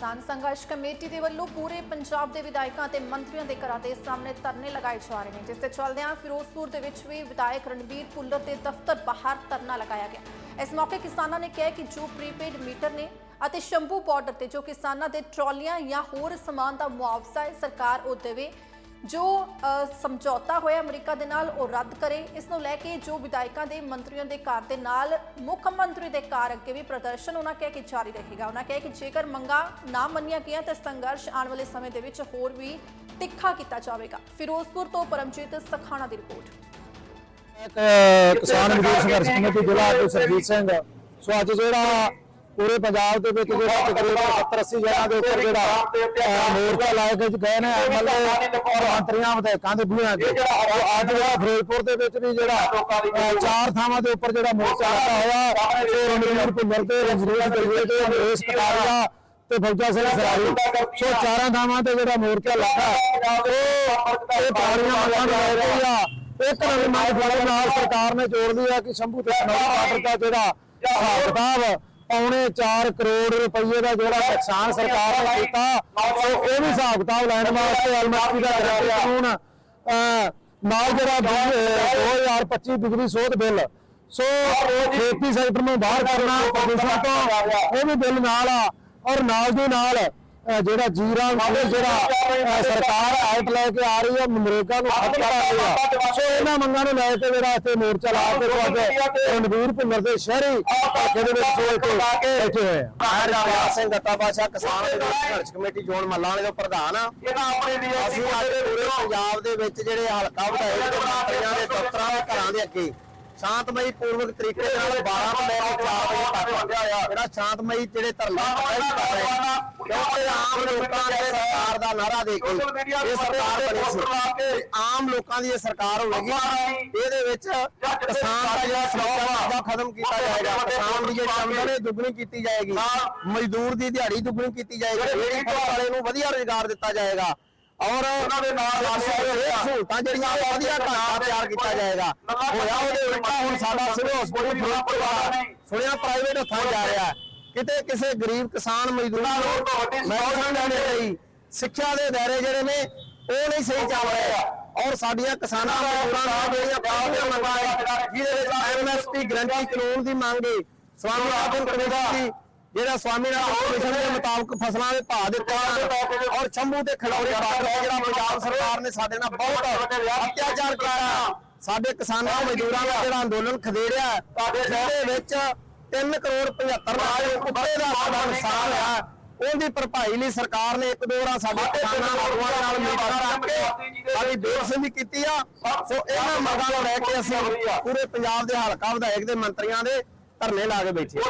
ਕਿਸਾਨ ਸੰਘਰਸ਼ ਕਮੇਟੀ ਦੇ ਵੱਲੋਂ ਪੂਰੇ ਪੰਜਾਬ ਦੇ ਵਿਧਾਇਕਾਂ ਅਤੇ ਮੰਤਰੀਆਂ ਦੇ ਘਰਾਂ ਦੇ ਸਾਹਮਣੇ ਧਰਨੇ ਲਗਾਏ ਜਾ ਰਹੇ ਨੇ, ਜਿਸ ਤੇ ਚੱਲਦਿਆਂ ਫਿਰੋਜ਼ਪੁਰ ਦੇ ਵਿੱਚ ਵੀ ਵਿਧਾਇਕ ਰਣਬੀਰ ਭੁੱਲਰ ਦੇ ਦਫ਼ਤਰ ਬਾਹਰ ਧਰਨਾ ਲਗਾਇਆ ਗਿਆ। ਇਸ ਮੌਕੇ ਕਿਸਾਨਾਂ ਨੇ ਕਿਹਾ ਕਿ ਜੋ ਪ੍ਰੀਪੇਡ ਮੀਟਰ ਨੇ ਅਤੇ ਸ਼ੰਭੂ ਬਾਰਡਰ ਤੇ ਜੋ ਕਿਸਾਨਾਂ ਦੇ ਟਰਾਲੀਆਂ ਜਾਂ ਹੋਰ ਸਮਾਨ ਦਾ ਮੁਆਵਜ਼ਾ ਹੈ, ਸਰਕਾਰ ਉਹ ਦੇਵੇ ਜੋ ਸਮਝੌਤਾ ਹੋਇਆ ਅਮਰੀਕਾ ਦੇ ਨਾਲ, ਉਹ ਰੱਦ ਕਰੇ। ਇਸ ਨੂੰ ਲੈ ਕੇ ਜੋ ਵਿਧਾਇਕਾਂ ਦੇ ਮੰਤਰੀਆਂ ਦੇ ਘਰ ਦੇ ਨਾਲ, ਮੁੱਖ ਮੰਤਰੀ ਦੇ ਘਰ ਅੱਗੇ ਵੀ ਪ੍ਰਦਰਸ਼ਨ ਉਹਨਾਂ ਕਿਹਾ ਕਿ ਜਾਰੀ ਰਹੇਗਾ। ਉਹਨਾਂ ਕਿਹਾ ਕਿ ਜੇਕਰ ਮੰਗਾਂ ਨਾ ਮੰਨੀਆਂ ਗਈਆਂ ਤਾਂ ਸੰਘਰਸ਼ ਆਉਣ ਵਾਲੇ ਸਮੇਂ ਦੇ ਵਿੱਚ ਹੋਰ ਵੀ ਤਿੱਖਾ ਕੀਤਾ ਜਾਵੇਗਾ। ਫਿਰੋਜ਼ਪੁਰ ਤੋਂ ਪਰਮਜੀਤ ਸਖਾਣਾ ਦੀ ਰਿਪੋਰਟ। ਕਿਸਾਨ ਮਜ਼ਦੂਰ ਸੰਘਰਸ਼ ਕਮੇਟੀ ਜ਼ਿਲ੍ਹਾ ਸਰਜੀਤ ਸਿੰਘ। ਸੋ ਅੱਜ ਜਿਹੜਾ ਪੂਰੇ ਪੰਜਾਬ ਦੇ ਵਿੱਚ ਜਿਹੜਾ ਤਕਰੀਬਨ 70 80 ਜਗ੍ਹਾ ਦੇ ਉੱਪਰ ਜਿਹੜਾ ਮੋਰਚਾ ਲਾਇਆ ਗਿਆ ਗਏ ਨੇ ਐਮਐਲਏ ਮੰਤਰੀਆਂ ਵਿਧਾਇਕਾਂ ਦੇ ਸੋ ਅੱਜ ਜਿਹੜਾ ਫਿਰੋਜ਼ਪੁਰ ਦੇ ਵਿੱਚ ਵੀ ਜਿਹੜਾ ਚਾਰ ਥਾਵਾਂ ਦੇ ਉੱਪਰ ਜਿਹੜਾ ਮੋਰਚਾ ਲੱਗਾ ਹੋਇਆ ਸੋ ਰਣਵੀਰ ਭੁੱਲਰ ਤੇ ਰਣਜੀਤ ਦਲਵੇ ਤੇ ਅਮਰੇਸ਼ ਕਟਾਰੀਆ ਤੇ ਫੌਜਾ ਸਿੰਘ ਸਰਾਰੀ। ਸੋ ਚਾਰਾਂ ਥਾਵਾਂ ਤੇ ਜਿਹੜਾ ਮੋਰਚਾ ਲੱਗਾ ਸੋ ਇਹ ਪਾਣੀਆਂ ਮੰਗਾਂ ਲੈ ਕੇ ਆ। ਇੱਕ ਨਵੀਂ ਫੜਨ ਨਾਲ ਸਰਕਾਰ ਨੇ ਜੋੜ ਲਿਆ ਕਿ ਸ਼ੰਭੂ ਤੇ ਸਨੌਰ ਬਾਰਡਰ ਦਾ ਜਿਹੜਾ ਹਿਸਾਬ ਕਿਤਾਬ ਪੌਣੇ 4 ਕਰੋੜ ਰੁਪਏ ਦਾ ਜਿਹੜਾ ਨੁਕਸਾਨ ਸਰਕਾਰ ਨੇ ਕੀਤਾ ਸੋ ਉਹ ਵੀ ਹਿਸਾਬ ਕਿਤਾਬ ਲੈਣ ਵਾਸਤੇ ਐਲਮਸਪੀ ਦਾ ਕਾਨੂੰਨ ਨਾਲ ਜਿਹੜਾ ਬਿਜਲੀ- ਅਹ, 2025 ਬਿਜਲੀ ਸੋਧ ਬਿੱਲ ਸੋ ਖੇਤੀ ਸੈਕਟਰ ਨੂੰ ਬਾਹਰ ਕਰਨਾ ਪ੍ਰਦੂਸ਼ਣ ਤੋਂ ਉਹ ਵੀ ਬਿੱਲ ਨਾਲ ਆ ਔਰ ਨਾਲ ਦੀ ਨਾਲ ਜਿਹੜਾ ਜੀਰਾ ਜਿਹੜਾ ਸਰਕਾਰ ਆਊਟ ਲੈ ਕੇ ਆ ਰਹੀ ਹੈ ਨਰੇਗਾ ਨੂੰ ਖਤਮ ਕਰ ਰਹੀ ਆ ਸੋ ਇਹਨਾਂ ਮੰਗਾਂ ਨੂੰ ਲੈ ਕੇ ਜਿਹੜਾ ਇੱਥੇ ਮੋਰਚਾ ਲਾ ਕੇ ਅੱਜ ਰਣਵੀਰ ਭੁੱਲਰ ਦੇ ਸ਼ਹਿਰੀ ਹਲਕੇ ਦੇ ਵਿੱਚ ਸੋ ਇੱਥੇ ਬੈਠੇ ਹੋਏ ਆ। ਹਰਜੀਤ ਸਿੰਘ ਦੱਤਾ ਬਾਸ਼ਾ ਕਿਸਾਨ ਸੰਘਰਸ਼ ਕਮੇਟੀ ਜੋਨ ਮੱਲਾਂ ਵਾਲੇ ਦਾ ਪ੍ਰਧਾਨ ਆ। ਅਸੀਂ ਅੱਜ ਪੂਰੇ ਪੰਜਾਬ ਦੇ ਵਿੱਚ ਜਿਹੜੇ ਹਲਕਾ ਮੰਤਰੀਆਂ ਦੇ ਦਫ਼ਤਰਾਂ ਦੇ ਘਰਾਂ ਦੇ ਅੱਗੇ ਸ਼ਾਂਤਮਈ ਪੂਰਵਕ ਤਰੀਕੇ ਦੇ ਨਾਲ 12 ਤੋਂ ਲੈ ਕੇ 4 ਵਜੇ ਤੱਕ ਜਿਹੜਾ ਸ਼ਾਂਤਮਈ ਜਿਹੜੇ ਧਰਨਾ ਪ੍ਰਦਰਸ਼ਨ ਕਰ ਰਹੇ ਕਿਉਂਕਿ ਆਮ ਲੋਕਾਂ ਨੇ ਸਰਕਾਰ ਦਾ ਨਾਰਾ ਦੇ ਕੇ ਇਹ ਸਰਕਾਰ ਬਣੀ ਸੀ। ਆਮ ਲੋਕਾਂ ਦੀ ਇਹ ਸਰਕਾਰ ਹੋਵੇਗੀ ਇਹਦੇ ਵਿੱਚ ਕਿਸਾਨ ਦਾ ਜਿਹੜਾ ਸਮੱਸਿਆ ਦਾ ਖਤਮ ਕੀਤਾ ਜਾਏਗਾ। ਕਿਸਾਨ ਦੀ ਜਿਹੜੀ ਆਮਦਨ ਹੈ ਦੁੱਗਣੀ ਕੀਤੀ ਜਾਏਗੀ। ਮਜ਼ਦੂਰ ਦੀ ਦਿਹਾੜੀ ਦੁੱਗਣੀ ਕੀਤੀ ਜਾਏਗੀ। ਵਾਲੇ ਨੂੰ ਵਧੀਆ ਰੁਜ਼ਗਾਰ ਦਿੱਤਾ ਜਾਏਗਾ। ਔਰ ਉਹਨਾਂ ਦੇ ਨਾਲ ਸਹੂਲਤਾਂ ਜਿਹੜੀਆਂ ਵਧੀਆ ਢਾਂਚਾ ਤਿਆਰ ਕੀਤਾ ਜਾਏਗਾ। ਹੋਇਆ ਉਹਦੇ ਉਲਟਾ ਹੁਣ ਸਾਡਾ ਸਿਵਲ ਹਸਪਤਾਲ ਫਿਰੋਜ਼ਪੁਰ ਵਾਲਾ ਸੁਣਿਆ ਪ੍ਰਾਈਵੇਟ ਹੱਥਾਂ ਜਾ ਰਿਹਾ। ਹੈ। ਕਿਤੇ ਕਿਸੇ ਗਰੀਬ ਕਿਸਾਨ ਮਜ਼ਦੂਰ ਨੂੰ ਮੈਡੀਸਨ ਲੈਣ ਲਈ ਸਿੱਖਿਆ ਦੇ ਦਾਇਰੇ ਜਿਹੜੇ ਨੇ ਉਹ ਨਹੀਂ ਸਹੀ ਚੱਲ ਰਹੇ। ਔਰ ਸਾਡੀਆਂ ਕਿਸਾਨਾਂ ਮਜ਼ਦੂਰਾਂ ਨਾਲ ਜਿਹੜੀਆਂ ਕਾਫੀ ਮੰਗਾਂ ਹੈ ਜਿਹਦੇ ਵਿੱਚ ਐਮਐਸਪੀ ਗਰੰਟੀ ਕਾਨੂੰਨ ਦੀ ਮੰਗ ਹੈ ਸਵਾਮੀ ਆਦਮ ਕਮੇਟੀ ਦੀ ਜਿਹੜਾ ਸਵਾਮੀ ਨਾਥਨ ਕਮਿਸ਼ਨ ਦੇ ਮੁਤਾਬਕ ਫਸਲਾਂ ਦੇ ਭਾਅ ਦਿੱਤੇ ਜਾਣ ਔਰ ਸ਼ੰਭੂ ਤੇ ਬਾਰਡਰ ਤੇ ਜਿਹੜਾ ਪੰਜਾਬ ਸਰਕਾਰ ਨੇ ਸਾਡੇ ਨਾਲ ਬਹੁਤ ਅਤਿਆਚਾਰ ਕੀਤਾ। ਸਾਡੇ ਕਿਸਾਨਾਂ ਮਜ਼ਦੂਰਾਂ ਦਾ ਜਿਹੜਾ ਅੰਦੋਲਨ ਖਦੇੜਿਆ ਜਿਹਦੇ ਵਿੱਚ 3 ਕਰੋੜ 75 ਲੱਖ ਰੁਪਏ ਦਾ ਸਾਡਾ ਨੁਕਸਾਨ ਹੋਇਆ। ਉਹਦੀ ਭਰਪਾਈ ਲਈ ਸਰਕਾਰ ਨੇ ਇੱਕ ਦੋ ਵਾਰ ਸਾਡੇ ਕਿਸਾਨਾਂ ਆਗੂਆਂ ਨਾਲ ਮੀਟਿੰਗਾਂ ਰੱਖ ਕੇ ਸਾਡੀ ਬੇਇੱਜ਼ਤੀ ਕੀਤੀ ਆ। ਸੋ ਇਹਨਾਂ ਮੰਗਾਂ ਨੂੰ ਲੈ ਕੇ ਅਸੀਂ ਪੂਰੇ ਪੰਜਾਬ ਦੇ ਹਲਕਾ ਵਿਧਾਇਕ ਦੇ ਮੰਤਰੀਆਂ ਦੇ ਧਰਨੇ ਲਾ ਕੇ ਬੈਠੇ।